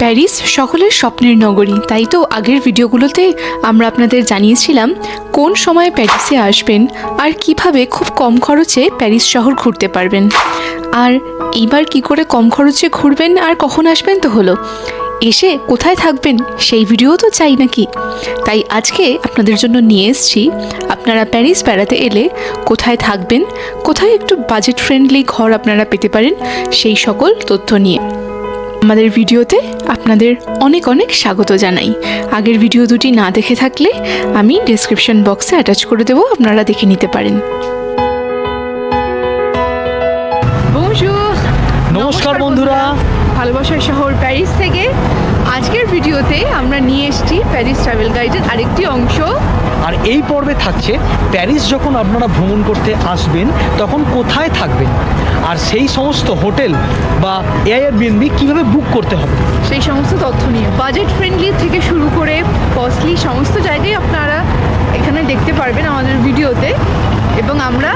Paris সকলের স্বপ্নের নগরী। তাই তো আগের ভিডিওগুলোতে আমরা আপনাদের জানিয়েছিলাম কোন সময়ে প্যারিসে আসবেন আর কীভাবে খুব কম খরচে প্যারিস শহর ঘুরতে পারবেন। আর এইবার কি করে কম খরচে ঘুরবেন আর কখন আসবেন তো হলো? এসে কোথায় থাকবেন সেই ভিডিও তো চাই নাকি? তাই আজকে আপনাদের জন্য নিয়ে এসছি, আপনারা প্যারিস বেড়াতে এলে কোথায় থাকবেন, কোথায় একটু বাজেট ফ্রেন্ডলি ঘর আপনারা পেতে পারেন সেই সকল তথ্য নিয়ে। আমাদের ভিডিওতে আপনাদের অনেক অনেক স্বাগত জানাই। আগের ভিডিও দুটি না দেখে থাকলে আমি ডেসক্রিপশন বক্সে অ্যাটাচ করে দেবো আপনারা দেখে নিতে পারেন। নমস্কার বন্ধুরা! ভালোবাসার শহর প্যারিস থেকে আজকের ভিডিওতে আমরা নিয়ে এসেছি প্যারিস ট্রাভেল গাইডের আরেকটি অংশ। আর এই পর্বে থাকছে প্যারিস যখন আপনারা ভ্রমণ করতে আসবেন তখন কোথায় থাকবেন? আর সেই সমস্ত হোটেল বা এয়ারবিএনবি কীভাবে বুক করতে হবে? সেই সমস্ত তথ্য নিয়ে বাজেট ফ্রেন্ডলি থেকে শুরু করে কস্টলি সমস্ত জায়গায় আপনারা এখানে দেখতে পারবেন আমাদের ভিডিওতে। এবং আমরা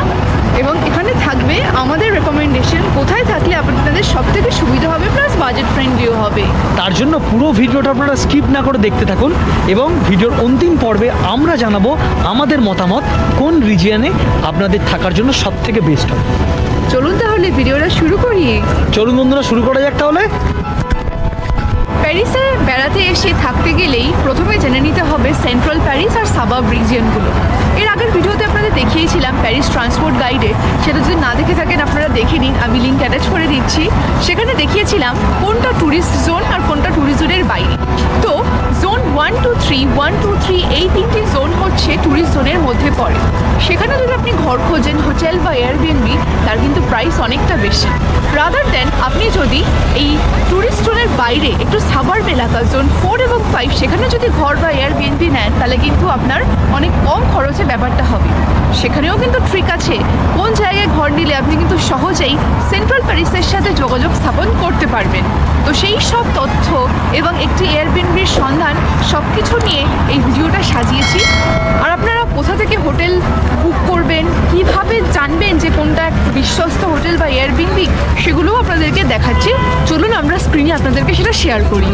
এবং এখানে থাকবে আমাদের রেকমেন্ডেশন কোথায় থাকলে আপনাদের সব থেকে সুবিধা হবে প্লাস বাজেট ফ্রেন্ডলিও হবে। তার জন্য পুরো ভিডিওটা আপনারা স্কিপ না করে দেখতে থাকুন এবং ভিডিওর অন্তিম পর্বে আমরা জানাব আমাদের মতামত কোন রিজিয়নে আপনাদের থাকার জন্য সব থেকে বেস্ট হবে। চলুন তাহলে ভিডিওটা শুরু করি। চলুন বন্ধুরা শুরু করা যাক তাহলে। প্যারিসে বেড়াতে এসে থাকতে গেলেই প্রথমে জেনে নিতে হবে সেন্ট্রাল প্যারিস আর সাবাব রিজিয়নগুলো। এর আগের ভিডিওতে আপনাদের দেখিয়েছিলাম প্যারিস ট্রান্সপোর্ট গাইডে। সেটা যদি না দেখে থাকেন, আপনারা দেখে নিন, আমি লিঙ্ক অ্যাটাচ করে দিচ্ছি। সেখানে দেখিয়েছিলাম কোনটা ট্যুরিস্ট জোন আর কোনটা ট্যুরিস্ট জোনের বাইরে। তো zone one two three one two three এই তিনটি জোন হচ্ছে ট্যুরিস্ট জোনের মধ্যে পড়ে। সেখানে যদি আপনি ঘর খোঁজেন হোটেল বা এয়ারবিএনবি তার কিন্তু প্রাইস অনেকটা বেশি। রাদার দেন আপনি যদি এই ট্যুরিস্ট জোনের বাইরে একটু সাবার্ব এলাকা জোন ফোর এবং ফাইভ সেখানে যদি ঘর বা এয়ারবিএনবি নেন, তাহলে কিন্তু আপনার অনেক কম খরচে ব্যাপারটা হবে। সেখানেও কিন্তু ট্রিক আছে। কোন জায়গায় ঘর নিলে আপনি কিন্তু সহজেই সেন্ট্রাল প্যারিসের সাথে যোগাযোগ স্থাপন করতে পারবেন। তো সেই সব তথ্য এবং একটি এয়ারবিএনবির সন্ধান সব কিছু নিয়ে এই ভিডিওটা সাজিয়েছি। আর আপনারা কোথা থেকে হোটেল বুক করবেন, কীভাবে জানবেন যে কোনটা বিশ্বস্ত হোটেল বা এয়ারবিএনবি সেগুলোও আপনাদেরকে দেখাচ্ছি। চলুন আমরা স্ক্রিনে আপনাদেরকে সেটা শেয়ার করি।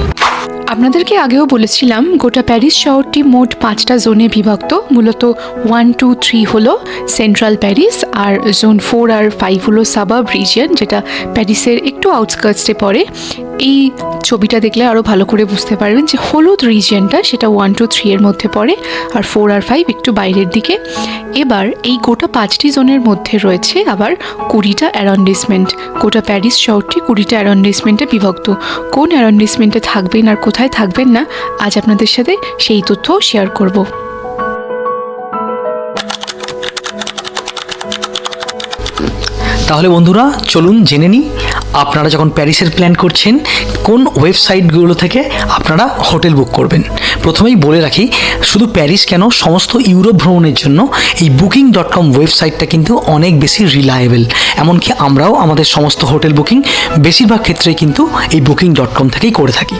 আপনাদেরকে আগেও বলেছিলাম, গোটা প্যারিস শহরটি মোট পাঁচটা জোনে বিভক্ত। মূলত ওয়ান টু থ্রি হলো সেন্ট্রাল প্যারিস আর জোন ফোর আর ফাইভ হলো সাবাব রিজিয়ন যেটা প্যারিসের একটু আউটস্কার্টসে পড়ে। এই ছবিটা দেখলে আরও ভালো করে বুঝতে পারবেন যে হলুদ রিজিয়নটা সেটা ওয়ান টু থ্রি এর মধ্যে পড়ে আর ফোর আর ফাইভ একটু বাইরের দিকে। এবার এই গোটা পাঁচটি জোনের মধ্যে রয়েছে আবার কুড়িটা অ্যারন্ডিসমেন্ট গোটা প্যারিস শহরটি কুড়িটা অ্যারন্ডিসমেন্টে বিভক্ত। কোন অ্যারন্ডিসমেন্টে থাকবেন আর কোথায় থাকবেন না। আজ আপনাদের সাথে সেই তথ্যও শেয়ার করব। তাহলে বন্ধুরা, চলুন জেনে নিই, আপনারা যখন প্যারিসের প্ল্যান করছেন, কোন ওয়েবসাইটগুলো থেকে আপনারা হোটেল বুক করবেন? প্রথমেই বলে রাখি, শুধু প্যারিস কেন, সমস্ত ইউরোপ ভ্রমণের জন্য এই বুকিং ডট কম ওয়েবসাইটটা কিন্তু অনেক বেশি রিলায়েবল এমনকি আমরাও আমাদের সমস্ত হোটেল বুকিং, বেশিরভাগ ক্ষেত্রেই কিন্তু এই বুকিং ডট কম থেকেই করে থাকি।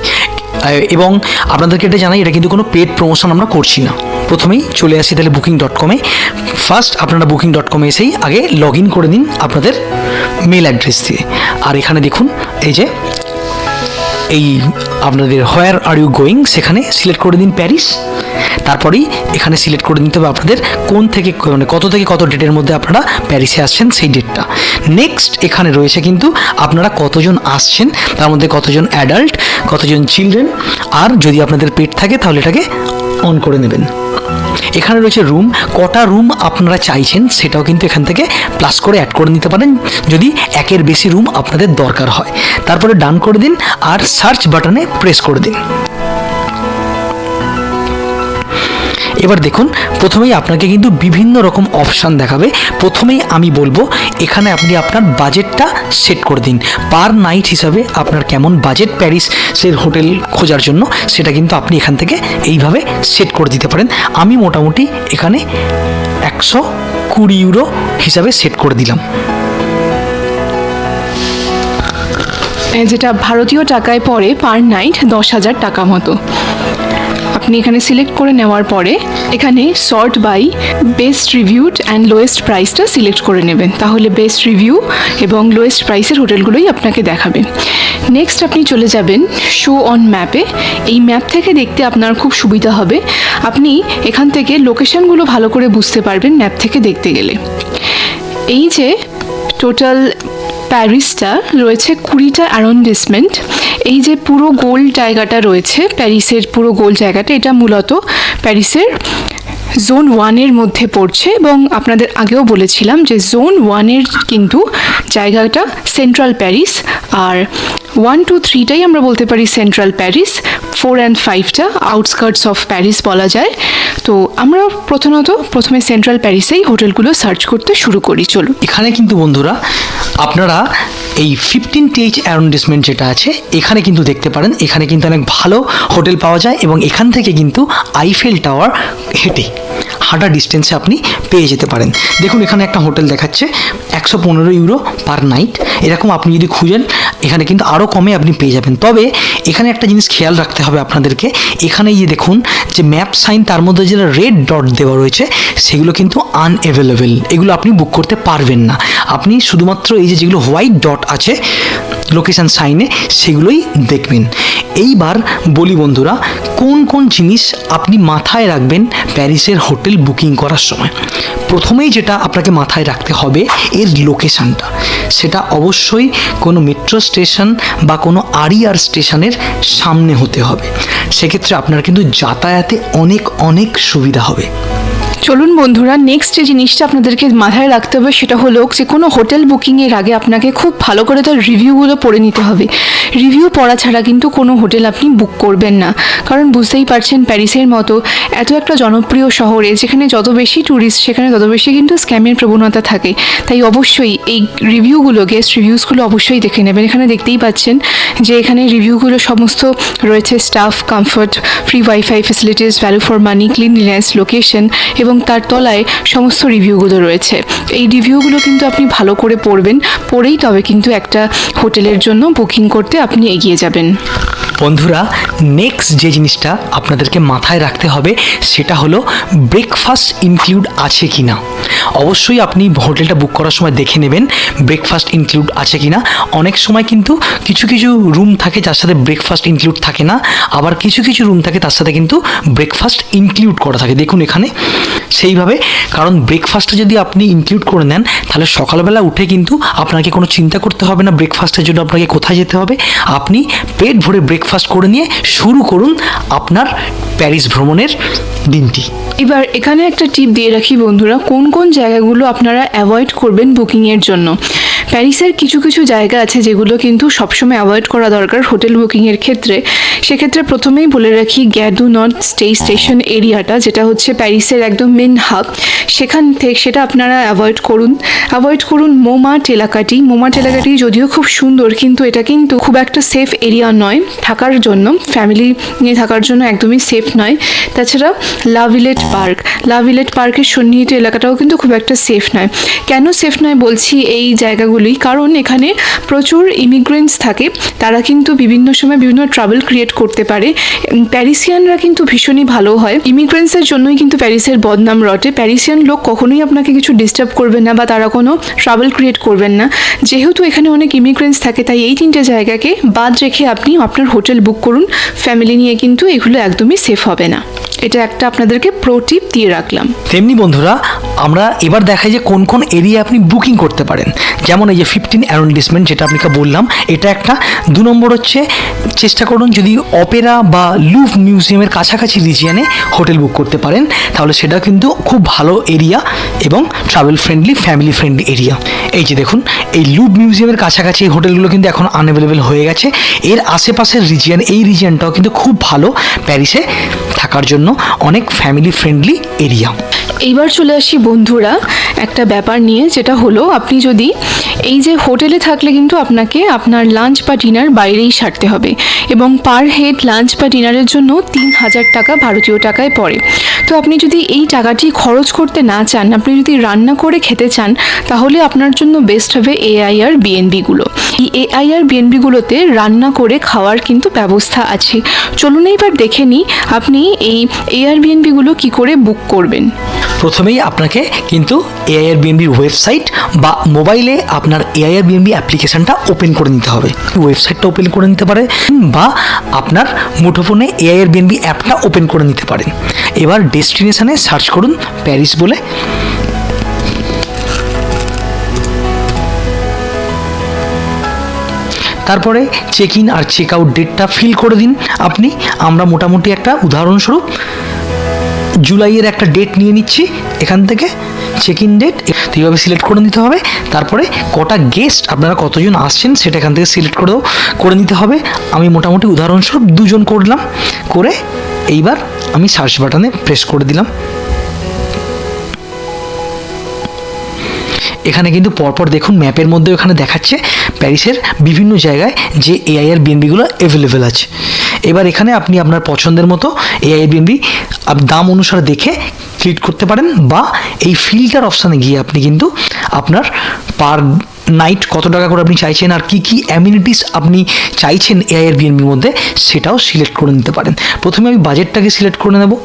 এবং আপনাদেরকে এটা জানাই, এটা কিন্তু কোনো পেড প্রমোশন আমরা করছি না। প্রথমেই চলে আসি তাহলে বুকিং ডট কমে ফার্স্ট আপনারা বুকিং ডট কমে এসেই আগে লগ ইন করে দিন আপনাদের মেল অ্যাড্রেস দিয়ে। আর এখানে দেখুন, এই যে, এই আপনাদের হোয়ার আর ইউ গোয়িং সেখানে সিলেক্ট করে দিন প্যারিস তারপরেই এখানে সিলেক্ট করে নিতে হবে আপনাদের কোন থেকে মানে কত থেকে কত ডেটের মধ্যে আপনারা প্যারিসে আসছেন সেই ডেটটা নেক্সট এখানে রয়েছে কিন্তু আপনারা কতজন আসছেন, তার মধ্যে কতজন অ্যাডাল্ট কতজন চিলড্রেন আর যদি আপনাদের পেট থাকে তাহলে এটাকে অন করে নেবেন। এখানে রয়েছে রুম কটা রুম আপনারা চাইছেন সেটাও কিন্তু এখান থেকে প্লাস করে অ্যাড করে নিতে পারেন, যদি একের বেশি রুম আপনাদের দরকার হয়। তারপরে ডান করে দিন, আর সার্চ বাটনে প্রেস করে দিন। এবার দেখুন, প্রথমেই আপনাকে কিন্তু বিভিন্ন রকম অপশান দেখাবে। প্রথমেই আমি বলব, এখানে আপনি আপনার বাজেটটা সেট করে দিন। পার নাইট হিসাবে আপনার কেমন বাজেট প্যারিসের হোটেল খোঁজার জন্য, সেটা কিন্তু আপনি এখান থেকে এইভাবে সেট করে দিতে পারেন। আমি মোটামুটি এখানে একশো কুড়ি ইউরো হিসাবে সেট করে দিলাম। যেটা ভারতীয় টাকায় পড়ে পার নাইট দশ হাজার টাকা মতো। আপনি এখানে সিলেক্ট করে নেওয়ার পরে এখানে sort by best reviewed and lowest প্রাইসটা সিলেক্ট করে নেবেন। তাহলে বেস্ট রিভিউ এবং লোয়েস্ট প্রাইসের হোটেলগুলোই আপনাকে দেখাবে। নেক্সট আপনি চলে যাবেন শো অন ম্যাপে এই ম্যাপ থেকে দেখতে আপনার খুব সুবিধা হবে। আপনি এখান থেকে লোকেশনগুলো ভালো করে বুঝতে পারবেন ম্যাপ থেকে দেখতে গেলে। এই যে টোটাল প্যারিসটা রয়েছে কুড়িটা অ্যারন্ডিসমেন্ট এই যে পুরো গোল জায়গাটা রয়েছে, প্যারিসের পুরো গোল জায়গাটা, এটা মূলত প্যারিসের জোন ওয়ানের মধ্যে পড়ছে এবং আপনাদের আগেও বলেছিলাম যে জোন ওয়ানের কিন্তু জায়গাটা সেন্ট্রাল প্যারিস আর ওয়ান, টু, থ্রিটাই আমরা বলতে পারি সেন্ট্রাল প্যারিস, ফোর অ্যান্ড ফাইভটা আউটস্কার্টস অফ প্যারিস বলা যায়। তো আমরা প্রথমত প্রথমে সেন্ট্রাল প্যারিসেই হোটেলগুলো সার্চ করতে শুরু করি, চলুন। এখানে কিন্তু বন্ধুরা, আপনারা এই ফিফটিন টিএইচ অ্যারন্ডিসমেন্ট যেটা আছে, এখানে কিন্তু দেখতে পারেন, এখানে কিন্তু অনেক ভালো হোটেল পাওয়া যায় এবং এখান থেকে কিন্তু আইফেল টাওয়ার হেঁটে। হাঁটা ডিস্টেন্সে আপনি পেয়ে যেতে পারেন। দেখুন, এখানে একটা হোটেল দেখাচ্ছে, একশো পনেরো ইউরো পার নাইট এরকম আপনি যদি খুঁজেন, এখানে কিন্তু আরও কমে আপনি পেয়ে যাবেন। তবে এখানে একটা জিনিস খেয়াল রাখতে হবে আপনাদেরকে, এখানে যে দেখুন যে ম্যাপ সাইন তার মধ্যে যেটা রেড ডট দেওয়া রয়েছে, সেগুলো কিন্তু আনঅ্যাভেলেবেল এগুলো আপনি বুক করতে পারবেন না। আপনি শুধুমাত্র এই যে যেগুলো হোয়াইট ডট আছে লোকেশন সাইনে সেগুলোই দেখবেন। এইবার বলি বন্ধুরা, কোন কোন জিনিস আপনি মাথায় রাখবেন প্যারিসের হোটেল বুকিং করার সময়? প্রথমেই যেটা আপনাকে মাথায় রাখতে হবে এর লোকেশানটা সেটা অবশ্যই কোনো মেট্রো স্টেশন বা কোনো আরিয়ার স্টেশনের সামনে হতে হবে। সেক্ষেত্রে আপনার কিন্তু যাতায়াতে অনেক অনেক সুবিধা হবে। চলুন বন্ধুরা নেক্সট যে জিনিসটা আপনাদেরকে মাথায় রাখতে হবে সেটা হলো যে কোনো হোটেল বুকিংয়ের আগে আপনাকে খুব ভালো করে তার রিভিউগুলো পড়ে নিতে হবে। রিভিউ পড়া ছাড়া কিন্তু কোনো হোটেল আপনি বুক করবেন না। কারণ বুঝতেই পারছেন প্যারিসের মতো এত একটা জনপ্রিয় শহরে যেখানে যত বেশি ট্যুরিস্ট সেখানে তত বেশি কিন্তু স্ক্যামের প্রবণতা থাকে। তাই অবশ্যই এই রিভিউগুলো গেস্ট রিভিউসগুলো অবশ্যই দেখে নেবেন। এখানে দেখতেই পাচ্ছেন যে এখানে রিভিউগুলো সমস্ত রয়েছে staff comfort free wifi facilities value for money cleanliness location এবং তার তলায় সমস্ত রিভিউগুলো রয়েছে। এই রিভিউগুলো কিন্তু আপনি ভালো করে পড়বেন, পড়েই তবে কিন্তু একটা হোটেলের জন্য বুকিং করতে আপনি এগিয়ে যাবেন। বন্ধুরা নেক্সট যে জিনিসটা আপনাদেরকে মাথায় রাখতে হবে, সেটা হলো ব্রেকফাস্ট ইনক্লুড আছে কি না অবশ্যই আপনি হোটেলটা বুক করার সময় দেখে নেবেন ব্রেকফাস্ট ইনক্লুড আছে কি না অনেক সময় কিন্তু কিছু কিছু রুম থাকে যার সাথে ব্রেকফাস্ট ইনক্লুড থাকে না, আবার কিছু কিছু রুম থাকে তার সাথে কিন্তু ব্রেকফাস্ট ইনক্লুড করা থাকে। দেখুন এখানে সেইভাবে, কারণ ব্রেকফাস্টে যদি আপনি ইনক্লুড করে নেন, তাহলে সকালবেলা উঠে কিন্তু আপনাকে কোনো চিন্তা করতে হবে না ব্রেকফাস্টের জন্য আপনাকে কোথায় যেতে হবে। আপনি পেট ভরে ব্রেকফাস্ট করে নিয়ে শুরু করুন আপনার প্যারিস ভ্রমণের দিনটি। এবার এখানে একটা টিপ দিয়ে রাখি বন্ধুরা, কোন কোন জায়গাগুলো আপনারা অ্যাভয়েড করবেন বুকিংয়ের জন্য? প্যারিসের কিছু কিছু জায়গা আছে যেগুলো কিন্তু সবসময় অ্যাভয়েড করা দরকার হোটেল বুকিংয়ের ক্ষেত্রে। সেক্ষেত্রে প্রথমেই বলে রাখি গ্যাদু নট স্টে স্টেশন এরিয়াটা, যেটা হচ্ছে প্যারিসের একদম মেন হাব। সেখান থেকে সেটা আপনারা অ্যাভয়েড করুন। অ্যাভয়েড করুন মোমাট এলাকাটি। মোমাট এলাকাটি যদিও খুব সুন্দর, কিন্তু এটা কিন্তু খুব একটা সেফ এরিয়া নয় থাকার জন্য। ফ্যামিলি নিয়ে থাকার জন্য একদমই সেফ নয়। তাছাড়া লাভিলেট পার্ক। লাভিলেট পার্কের সন্নিহিত এলাকাটাও কিন্তু খুব একটা সেফ নয়। কেন সেফ নয় বলছি এই জায়গাগুলি? কারণ এখানে প্রচুর ইমিগ্রেন্টস থাকে। তারা কিন্তু বিভিন্ন সময় বিভিন্ন ট্রাভেল ক্রিয়েট করতে পারে। প্যারিসিয়ানরা কিন্তু ভীষণই ভালো হয়। ইমিগ্রেন্টসের জন্যই কিন্তু প্যারিসের বদনাম রটে। প্যারিসিয়ান লোক কখনোই আপনাকে কিছু ডিস্টার্ব করবেন না বা তারা কোনো ট্রাভেল ক্রিয়েট করবেন না। যেহেতু এখানে অনেক ইমিগ্রেন্টস থাকে, তাই এই তিনটে জায়গাকে বাদ রেখে আপনি আপনার হোটেল বুক করুন। ফ্যামিলি নিয়ে কিন্তু এগুলো একদমই সেফ হবে না। এটা একটা আপনাদেরকে প্রো টিপ দিয়ে রাখলাম। তেমনি বন্ধুরা, আমরা এবার দেখাই যে কোন কোন এরিয়া আপনি বুকিং করতে পারেন। যেমন এই যে ফিফটিন অ্যারন্ডিসমেন্ট যেটা আপনাকে বললাম, এটা একটা। দু নম্বর হচ্ছে, চেষ্টা করুন যদি অপেরা বা লুভ মিউজিয়ামের কাছাকাছি রিজিয়ানে হোটেল বুক করতে পারেন, তাহলে সেটা কিন্তু খুব ভালো এরিয়া এবং travel friendly family friendly area এই যে দেখুন, এই লুব মিউজিয়ামের কাছাকাছি এই হোটেলগুলো কিন্তু এখন আনঅ্যাভেলেবেল হয়ে গেছে। এর আশেপাশের রিজিয়ান এই রিজিয়ানটাও কিন্তু খুব ভালো প্যারিসে থাকার জন্য অনেক ফ্যামিলি ফ্রেন্ডলি এরিয়া এইবার চলে আসি বন্ধুরা একটা ব্যাপার নিয়ে, যেটা হলো আপনি যদি এই যে হোটেলে থাকলে কিন্তু আপনাকে আপনার লাঞ্চ বা ডিনার বাইরেই সারতে হবে এবং পার হেড লাঞ্চ বা ডিনারের জন্য তিন হাজার টাকা ভারতীয় টাকায় পড়ে। তো আপনি যদি এই টাকাটি খরচ করতে না চান, আপনি যদি রান্না করে খেতে চান, তাহলে আপনার জন্য বেস্ট হবে এআইআর বিএনবিগুলো এই এআইআর বিএনবিগুলোতে রান্না করে খাওয়ার কিন্তু ব্যবস্থা আছে। চলুন এইবার দেখে নিই আপনি এই এআর বিএনবিগুলো কী করে বুক করবেন। প্রথমেই আপনাকে কিন্তু এআইআর বিএনবির ওয়েবসাইট বা মোবাইলে আপনার এআইআর বিএনবি অ্যাপ্লিকেশানটা ওপেন করে নিতে হবে। ওয়েবসাইটটা ওপেন করে নিতে পারে বা আপনার মুঠোফোনে এআইআর বিএনবি অ্যাপটা ওপেন করে নিতে পারেন। এবার ডেস্টিনেশানে সার্চ করুন প্যারিস বলে। তারপরে চেক ইন আর চেক আউট ডেটটা ফিল করে দিন। আপনি, আমরা মোটামুটি একটা উদাহরণস্বরূপ জুলাইয়ের একটা ডেট নিয়ে নিচ্ছি, এখান থেকে চেক ইন ডেট এইভাবে সিলেক্ট করে নিতে হবে। তারপরে কটা গেস্ট আপনারা কতজন আসছেন সেটা এখান থেকে সিলেক্ট করেও করে নিতে হবে। আমি মোটামুটি উদাহরণস্বরূপ দুজন করলাম করে এইবার আমি সার্চ বাটনে প্রেস করে দিলাম। এখানে কিন্তু পরপর দেখুন ম্যাপের মধ্যে ওখানে দেখাচ্ছে প্যারিসের বিভিন্ন জায়গায় যে এআইআর বিএনবিগুলো অ্যাভেলেবেল আছে। এবার এখানে আপনি আপনার পছন্দের মতো এআইআর বিএনবি দাম অনুসারে দেখে ক্লিক করতে পারেন বা এই ফিল্টার অপশানে গিয়ে আপনি কিন্তু আপনার পার নাইট কত টাকা করে আপনি চাইছেন আর কি কি অ্যামিনিটিস আপনি চাইছেন এআইআর মধ্যে সেটাও সিলেক্ট করে নিতে পারেন। প্রথমে আমি বাজেটটাকে সিলেক্ট করে নেব।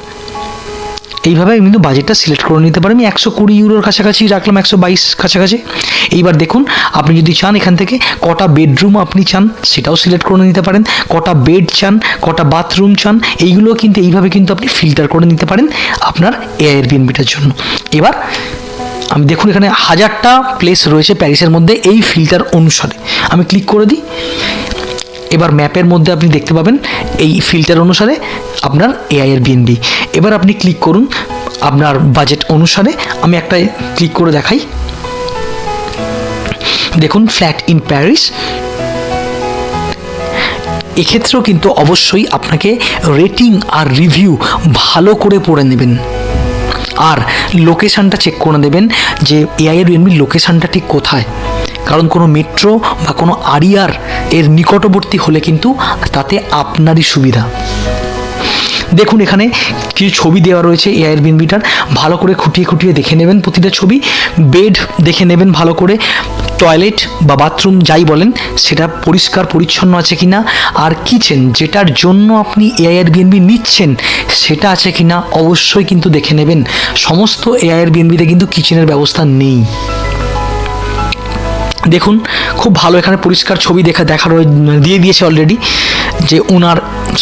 এইভাবে আমি কিন্তু বাজেটটা সিলেক্ট করে নিতে পারি। আমি একশো কুড়ি ইউরোর কাছাকাছি রাখলাম, একশো বাইশ কাছাকাছি। এইবার দেখুন, আপনি যদি চান এখান থেকে কটা বেডরুম আপনি চান, সেটাও সিলেক্ট করে নিতে পারেন। কটা বেড চান, কটা বাথরুম চান, এইগুলো কিন্তু এইভাবে কিন্তু আপনি ফিল্টার করে নিতে পারেন আপনার এয়ার বিএনবিটার জন্য। এবার আমি দেখুন এখানে হাজারটা প্লেস রয়েছে প্যারিসের মধ্যে এই ফিল্টার অনুসারে। আমি ক্লিক করে দিই। এবার ম্যাপের মধ্যে আপনি দেখতে পাবেন এই ফিল্টার অনুসারে আপনার এআইয়ের বিএনবি এবার আপনি ক্লিক করুন, আপনার বাজেট অনুসারে আমি একটা ক্লিক করে দেখাই। দেখুন ফ্ল্যাট ইন প্যারিস এক্ষেত্রেও কিন্তু অবশ্যই আপনাকে রেটিং আর রিভিউ ভালো করে পড়ে নেবেন। আর লোকেশানটা চেক করে দেবেন যে এআইয়ের বিএনবির লোকেশানটা ঠিক কোথায়? কারণ কোনো মেট্রো বা কোনো আরিয়ার এর নিকটবর্তী হলে কিন্তু তাতে আপনারই সুবিধা। দেখুন এখানে কিছু ছবি দেওয়া রয়েছে এআইয়ের বিনবিটার। ভালো করে খুঁটিয়ে খুঁটিয়ে দেখে নেবেন প্রতিটা ছবি। বেড দেখে নেবেন ভালো করে। টয়লেট বা বাথরুম যাই বলেন, সেটা পরিষ্কার, পরিচ্ছন্ন আছে কিনা, আর কিচেন যেটার জন্য আপনি এআইয়ের বিএনবি নিচ্ছেন, সেটা আছে কিনা অবশ্যই কিন্তু দেখে নেবেন। সমস্ত এআইয়ের বিএনবিতে কিন্তু কিচেনের ব্যবস্থা নেই। দেখুন, খুব ভালো এখানে পরিষ্কার ছবি দেখা দেখা দিয়ে দিয়েছে অলরেডি যে ওনার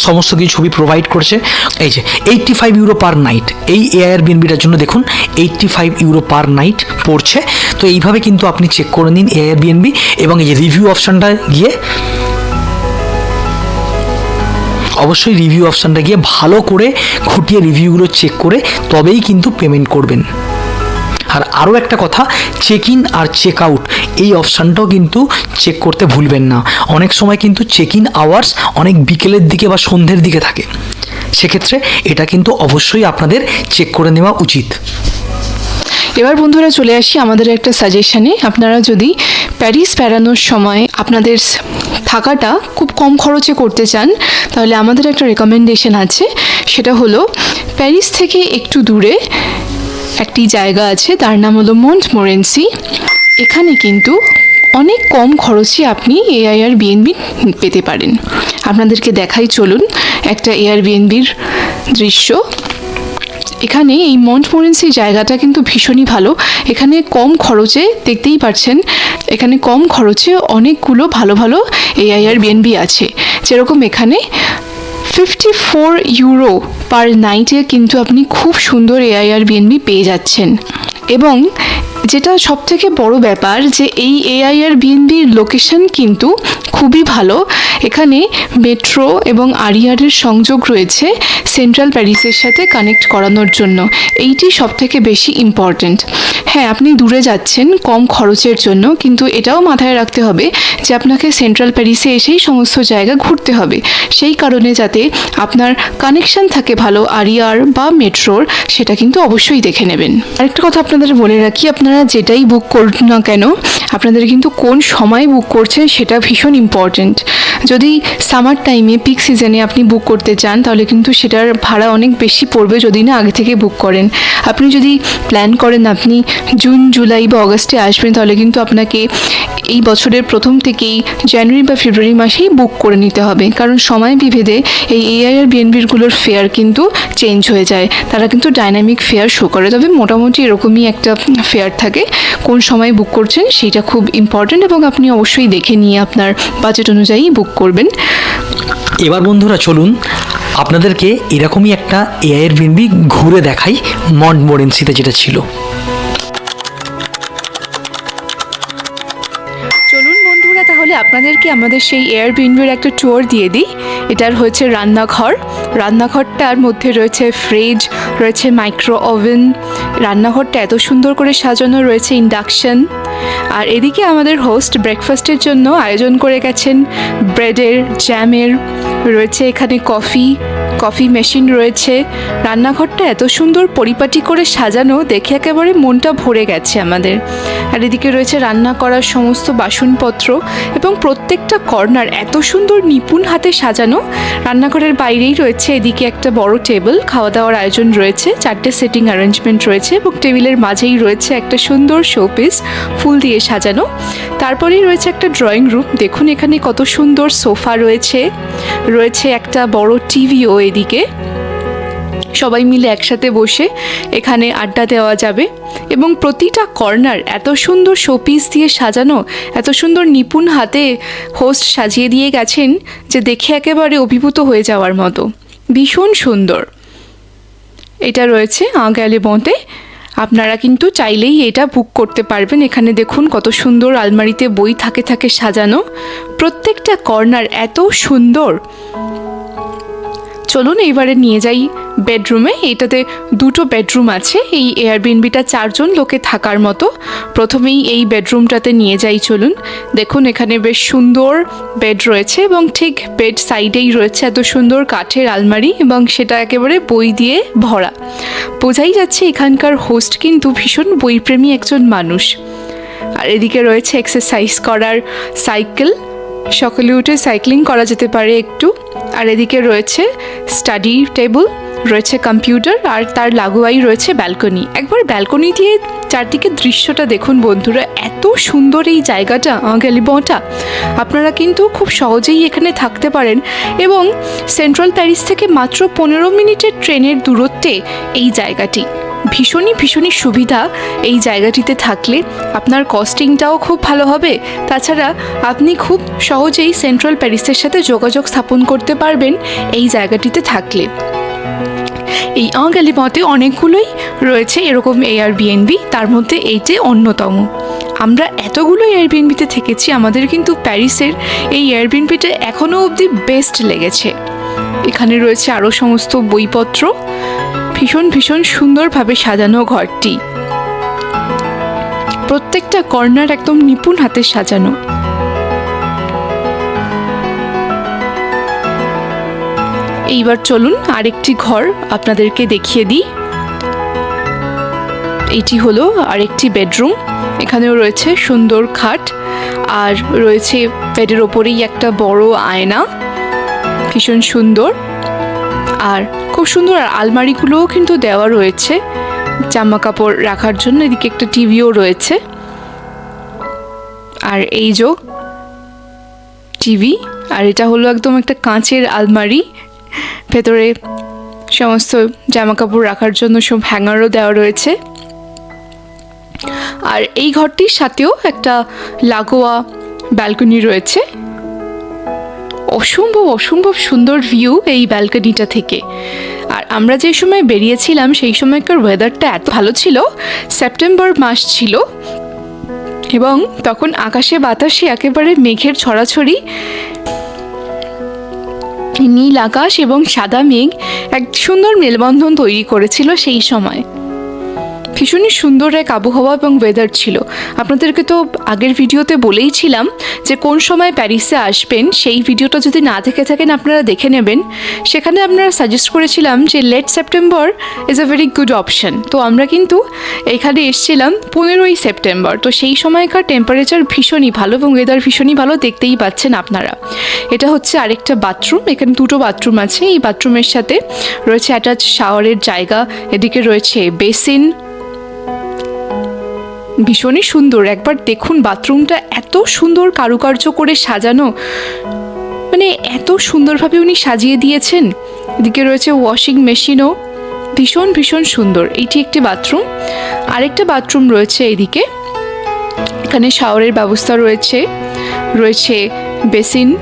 সমস্ত কিছু ছবি প্রোভাইড করছে। এই যে eighty five euro per night এই এআইআর বিএনবিটার জন্য দেখুন eighty five euro per night পড়ছে। তো এইভাবে কিন্তু আপনি চেক করে নিন এআইআর বিএনবি এবং এই যে রিভিউ অপশানটা গিয়ে, অবশ্যই রিভিউ অপশানটা গিয়ে ভালো করে খুঁটিয়ে রিভিউগুলো চেক করে তবেই কিন্তু পেমেন্ট করবেন। আর আরও একটা কথা চেক ইন আর চেক আউট এই অপশানটাও কিন্তু চেক করতে ভুলবেন না। অনেক সময় কিন্তু চেক ইন আওয়ার্স অনেক বিকেলের দিকে বা সন্ধ্যের দিকে থাকে। সেক্ষেত্রে এটা কিন্তু অবশ্যই আপনাদের চেক করে নেওয়া উচিত। এবার বন্ধুরা চলে আসি আমাদের একটা সাজেশনে আপনারা যদি প্যারিস বেড়ানোর সময় আপনাদের থাকাটা খুব কম খরচে করতে চান, তাহলে আমাদের একটা রেকমেন্ডেশন আছে। সেটা হলো প্যারিস থেকে একটু দূরে একটি জায়গা আছে, তার নাম হলো মন্ট মোরেন্সি। এখানে কিন্তু অনেক কম খরচে আপনি এআইআর বিএনবি পেতে পারেন। আপনাদেরকে দেখাই চলুন একটা এআর বিএনবির দৃশ্য। এখানে এই মন্টমোরেন্সি জায়গাটা কিন্তু ভীষণই ভালো। এখানে কম খরচে দেখতেই পাচ্ছেন, এখানে কম খরচে অনেকগুলো ভালো ভালো এআইআর বিএনবি আছে। যেরকম এখানে ফিফটি ফোর ইউরো পার নাইটে কিন্তু আপনি খুব সুন্দর এআইআর বিএনবি পেয়ে যাচ্ছেন। এবং যেটা সব থেকে বড় ব্যাপার যে এই এআইআর বিএনবির লোকেশন কিন্তু খুবই ভালো। এখানে মেট্রো এবং আরিয়ারের সংযোগ রয়েছে সেন্ট্রাল প্যারিসের সাথে কানেক্ট করানোর জন্য। এইটি সব থেকে বেশি ইম্পর্ট্যান্ট হ্যাঁ আপনি দূরে যাচ্ছেন কম খরচের জন্য, কিন্তু এটাও মাথায় রাখতে হবে যে আপনাকে সেন্ট্রাল প্যারিসে এসেই সমস্ত জায়গা ঘুরতে হবে। সেই কারণে যাতে আপনার কানেকশন থাকে ভালো আরিয়ার বা মেট্রোর সেটা কিন্তু অবশ্যই দেখে নেবেন। আরেকটা কথা আপনাদের বলে রাখি, আপনারা আপনারা যেটাই বুক করুন না কেন, আপনাদের কিন্তু কোন সময় বুক করছেন সেটা ভীষণ ইম্পর্ট্যান্ট যদি সামার টাইমে পিক সিজনে আপনি বুক করতে চান, তাহলে কিন্তু সেটার ভাড়া অনেক বেশি পড়বে যদি না আগে থেকে বুক করেন। আপনি যদি প্ল্যান করেন আপনি জুন জুলাই বা অগস্টে আসবেন, তাহলে কিন্তু আপনাকে এই বছরের প্রথম থেকেই জানুয়ারি বা ফেব্রুয়ারি মাসেই বুক করে নিতে হবে। কারণ সময় বিভেদে এই এআইআর বিএনবিরগুলোর ফেয়ার কিন্তু চেঞ্জ হয়ে যায়। তারা কিন্তু ডাইনামিক ফেয়ার শো করে। তবে মোটামুটি এরকমই একটা ফেয়ার থাকে। কোন সময় বুক করছেন সেটা খুব ইম্পর্ট্যান্ট এবং আপনি অবশ্যই দেখে নিয়ে আপনার বাজেট অনুযায়ী বুক করবেন। এবার বন্ধুরা চলুন, আপনাদেরকে এরকমই একটা এআইয়ের বিনবি ঘুরে দেখাই মন্ট মোরেন্সিতে যেটা ছিল। তাহলে আপনাদেরকে আমাদের সেই এয়ার বিনবির একটা ট্যুর দিয়ে দিই। এটার হচ্ছে রান্নাঘর। রান্নাঘরটার মধ্যে রয়েছে ফ্রিজ রয়েছে মাইক্রো ওভেন রান্নাঘরটা এত সুন্দর করে সাজানো রয়েছে ইন্ডাকশন আর এদিকে আমাদের হোস্ট ব্রেকফাস্টের জন্য আয়োজন করে গেছেন ব্রেডের জ্যামের রয়েছে এখানে কফি কফি মেশিন রয়েছে। রান্নাঘরটা এত সুন্দর পরিপাটি করে সাজানো, দেখে একেবারে মনটা ভরে গেছে আমাদের। আর এদিকে রয়েছে রান্না করার সমস্ত বাসনপত্র এবং প্রত্যেকটা কর্নার এত সুন্দর নিপুণ হাতে সাজানো। রান্নাঘরের বাইরেই রয়েছে এদিকে একটা বড় টেবিল খাওয়া দাওয়ার আয়োজন রয়েছে, চারটে সেটিং অ্যারেঞ্জমেন্ট রয়েছে এবং টেবিলের মাঝেই রয়েছে একটা সুন্দর শোপিস ফুল দিয়ে সাজানো। তারপরেই রয়েছে একটা ড্রয়িং রুম দেখুন এখানে কত সুন্দর সোফা রয়েছে। রয়েছে একটা বড় টিভিও এদিকে। সবাই মিলে একসাথে বসে এখানে আড্ডা দেওয়া যাবে। এবং প্রতিটা কর্নার এত সুন্দর শোপিস দিয়ে সাজানো, এত সুন্দর নিপুণ হাতে হোস্ট সাজিয়ে দিয়ে গেছেন যে দেখে একেবারে অভিভূত হয়ে যাওয়ার মতো। ভীষণ সুন্দর। এটা রয়েছে আগালিবতে আপনারা কিন্তু চাইলেই এটা বুক করতে পারবেন। এখানে দেখুন কত সুন্দর আলমারিতে বই থাকে থাকে সাজানো। প্রত্যেকটা কর্নার এত সুন্দর। চলুন এইবারে নিয়ে যাই বেডরুমে। এটাতে দুটো বেডরুম আছে। এই এয়ারবিএনবিটা চারজন লোকে থাকার মতো। প্রথমেই এই বেডরুমটাতে নিয়ে যাই চলুন। দেখুন, এখানে বেশ সুন্দর বেড রয়েছে এবং ঠিক বেড সাইডেই রয়েছে এত সুন্দর কাঠের আলমারি এবং সেটা একেবারে বই দিয়ে ভরা। বোঝাই যাচ্ছে এখানকার হোস্ট কিন্তু ভীষণ বইপ্রেমী একজন মানুষ। আর এদিকে রয়েছে এক্সারসাইজ করার সাইকেল সকালে উঠে সাইক্লিং করা যেতে পারে একটু। আর এদিকে রয়েছে স্টাডি টেবিল রয়েছে কম্পিউটার আর তার লাগোয়াই রয়েছে ব্যালকনি একবার ব্যালকনি দিয়ে চারদিকে দৃশ্যটা দেখুন বন্ধুরা, এত সুন্দর এই জায়গাটা গ্যালিবটা আপনারা কিন্তু খুব সহজেই এখানে থাকতে পারেন এবং সেন্ট্রাল প্যারিস থেকে মাত্র পনেরো মিনিটের ট্রেনের দূরত্বে এই জায়গাটি। ভীষণই ভীষণই সুবিধা এই জায়গাটিতে থাকলে। আপনার কস্টিংটাও খুব ভালো হবে। তাছাড়া আপনি খুব সহজেই সেন্ট্রাল প্যারিসের সাথে যোগাযোগ স্থাপন করতে পারবেন এই জায়গাটিতে থাকলে। এই অঙ্গালি মতে অনেকগুলোই রয়েছে এরকম এয়ারবিএনবি তার মধ্যে এইটি অন্যতম। আমরা এতগুলো এয়ারবিএনবিতে থেকেছি, আমাদের কিন্তু প্যারিসের এই এয়ারবিএনবিটা এখনও অবধি বেস্ট লেগেছে। এখানে রয়েছে আরও সমস্ত বইপত্র। ভীষণ ভীষণ সুন্দরভাবে সাজানো ঘরটি। প্রত্যেকটা কর্নার একদম নিপুণ হাতে সাজানো। এইবার চলুন আরেকটি ঘর আপনাদেরকে দেখিয়ে দিই। এটি হলো আরেকটি বেডরুম, এখানেও রয়েছে সুন্দর খাট, আর রয়েছে বেডের ওপরেই একটা বড় আয়না। ভীষণ সুন্দর। আর খুব সুন্দর আর আলমারিগুলোও কিন্তু দেওয়া রয়েছে। জামা কাপড় রাখার জন্য এদিকে একটা টিভিও রয়েছে। আর এই যে টিভি, আর এটা হলো একদম একটা কাঁচের আলমারি। ভেতরে সমস্ত জামা কাপড় রাখার জন্য সব হ্যাঙ্গারও দেওয়া রয়েছে। আর এই ঘরটির সাথেও একটা লাগোয়া ব্যালকনি রয়েছে। অসম্ভব অসম্ভব সুন্দর ভিউ এই ব্যালকনিটা থেকে। আর আমরা যে সময় বেরিয়েছিলাম, সেই সময়কার ওয়েদারটা এত ভালো ছিল সেপ্টেম্বর মাস ছিল, এবং তখন আকাশে বাতাসে একেবারে মেঘের ছড়াছড়ি, নীল আকাশ এবং সাদা মেঘ, এক সুন্দর মেলবন্ধন তৈরি করেছিল সেই সময়। ভীষণই সুন্দর এক আবহাওয়া এবং ওয়েদার ছিল। আপনাদেরকে তো আগের ভিডিওতে বলেইছিলাম যে কোন সময় প্যারিসে আসবেন, সেই ভিডিওটা যদি না দেখে থাকেন আপনারা দেখে নেবেন। সেখানে আপনারা সাজেস্ট করেছিলাম যে late September is a very good option তো আমরা কিন্তু এখানে এসেছিলাম পনেরোই সেপ্টেম্বর তো সেই সময়কার টেম্পারেচার ভীষণই ভালো এবং ওয়েদার ভীষণই ভালো দেখতেই পাচ্ছেন আপনারা। এটা হচ্ছে আরেকটা বাথরুম এখানে দুটো বাথরুম আছে। এই বাথরুমের সাথে রয়েছে অ্যাটাচ শাওয়ারের জায়গা, এদিকে রয়েছে বেসিন ভীষণই সুন্দর। একবার দেখুন বাথরুমটা, এত সুন্দর কারুকার্য করে সাজানো। মানে এত সুন্দরভাবে উনি সাজিয়ে দিয়েছেন। এদিকে রয়েছে ওয়াশিং মেশিনও ভীষণ ভীষণ সুন্দর। এইটি একটি বাথরুম। আরেকটা বাথরুম রয়েছে এদিকে। এখানে শাওয়ারের ব্যবস্থা রয়েছে। রয়েছে বেসিন।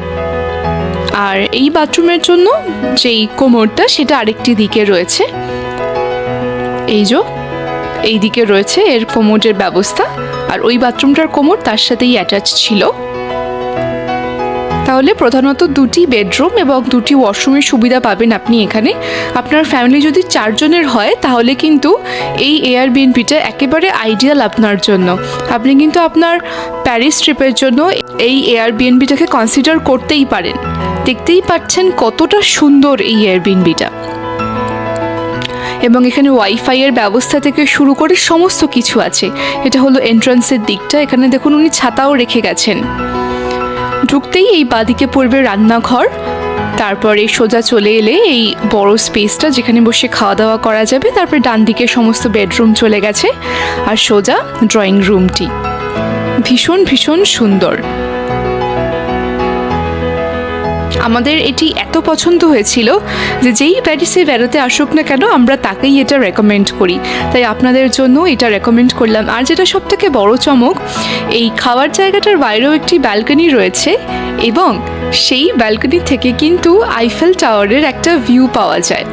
আর এই বাথরুমের জন্য যেই কোমরটা, সেটা আরেকটি দিকে রয়েছে। এই যে এই দিকে রয়েছে এর কোমোডের ব্যবস্থা, আর ওই বাথরুমটার কোমর তার সাথেই অ্যাটাচ ছিল। তাহলে প্রধানত দুটি বেডরুম এবং দুটি ওয়াশরুমের সুবিধা পাবেন আপনি এখানে। আপনার ফ্যামিলি যদি চারজনের হয়, তাহলে কিন্তু এই এয়ার এয়ারবিএনপিটা একেবারে আইডিয়াল আপনার জন্য। আপনি কিন্তু আপনার প্যারিস ট্রিপের জন্য এই এয়ার এয়ারবিএনবিটাকে কনসিডার করতেই পারেন। দেখতেই পাচ্ছেন কতটা সুন্দর এই এয়ার এয়ারবিএনবিটা এবং এখানে ওয়াইফাই এর ব্যবস্থা থেকে শুরু করে সমস্ত কিছু আছে। এটা হলো এন্ট্রান্সের দিকটা। এখানে দেখুন উনি ছাতাও রেখে গেছেন। ঢুকতেই এই বাদিকে পড়বে রান্নাঘর। তারপরে সোজা চলে এলে এই বড় স্পেসটা যেখানে বসে খাওয়া দাওয়া করা যাবে। তারপরে ডান দিকে সমস্ত বেডরুম চলে গেছে। আর সোজা ড্রয়িং রুমটি ভীষণ ভীষণ সুন্দর। আমাদের এটি এত পছন্দ হয়েছিল যে যেই প্যারিসে বেড়াতে আসুক না কেন, আমরা তাকেই এটা রেকমেন্ড করি। তাই আপনাদের জন্য এটা রেকমেন্ড করলাম। আর যেটা সব থেকে বড় চমক, এই খাওয়ার জায়গাটার বাইরেও একটি ব্যালকনি রয়েছে এবং সেই ব্যালকনি থেকে কিন্তু আইফেল টাওয়ারের একটা ভিউ পাওয়া যায়।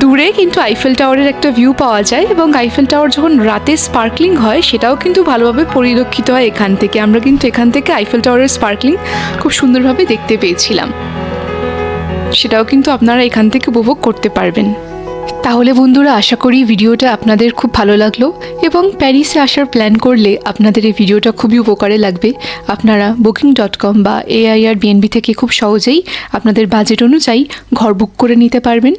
দূরে কিন্তু আইফেল টাওয়ারের একটা ভিউ পাওয়া যায় এবং আইফেল টাওয়ার যখন রাতে স্পার্কলিং হয়, সেটাও কিন্তু ভালোভাবে পরিলক্ষিত হয় এখান থেকে। আমরা কিন্তু এখান থেকে আইফেল টাওয়ারের স্পার্কলিং খুব সুন্দরভাবে দেখতে পেয়েছিলাম। সেটাও কিন্তু আপনারা এখান থেকে উপভোগ করতে পারবেন। তাহলে বন্ধুরা, আশা করি ভিডিওটা আপনাদের খুব ভালো লাগল এবং প্যারিসে আসার প্ল্যান করলে আপনাদের এই ভিডিওটা খুবই উপকারে লাগবে। আপনারা বুকিং ডট কম বা এআইআর বিএনবি থেকে খুব সহজেই আপনাদের বাজেট অনুযায়ী ঘর বুক করে নিতে পারবেন।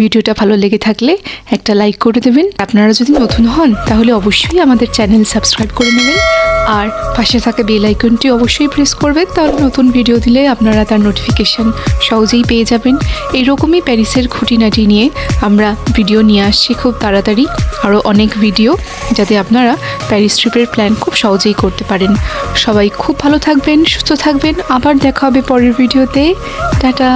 ভিডিওটা ভালো লেগে থাকলে একটা লাইক করে দেবেন। আপনারা যদি নতুন হন, তাহলে অবশ্যই আমাদের চ্যানেল সাবস্ক্রাইব করে নেবেন। আর পাশে থাকা বেল আইকনটি অবশ্যই প্রেস করবেন, তাহলে নতুন ভিডিও দিলে আপনারা তার নোটিফিকেশান সহজেই পেয়ে যাবেন। এইরকমই প্যারিসের খুঁটিনাটি নিয়ে আমরা ভিডিও নিয়ে আসছি খুব তাড়াতাড়ি। আরও অনেক ভিডিও যাতে আপনারা প্যারিস ট্রিপের প্ল্যান খুব সহজেই করতে পারেন। সবাই খুব ভালো থাকবেন, সুস্থ থাকবেন। আবার দেখা হবে পরের ভিডিওতে টাটা!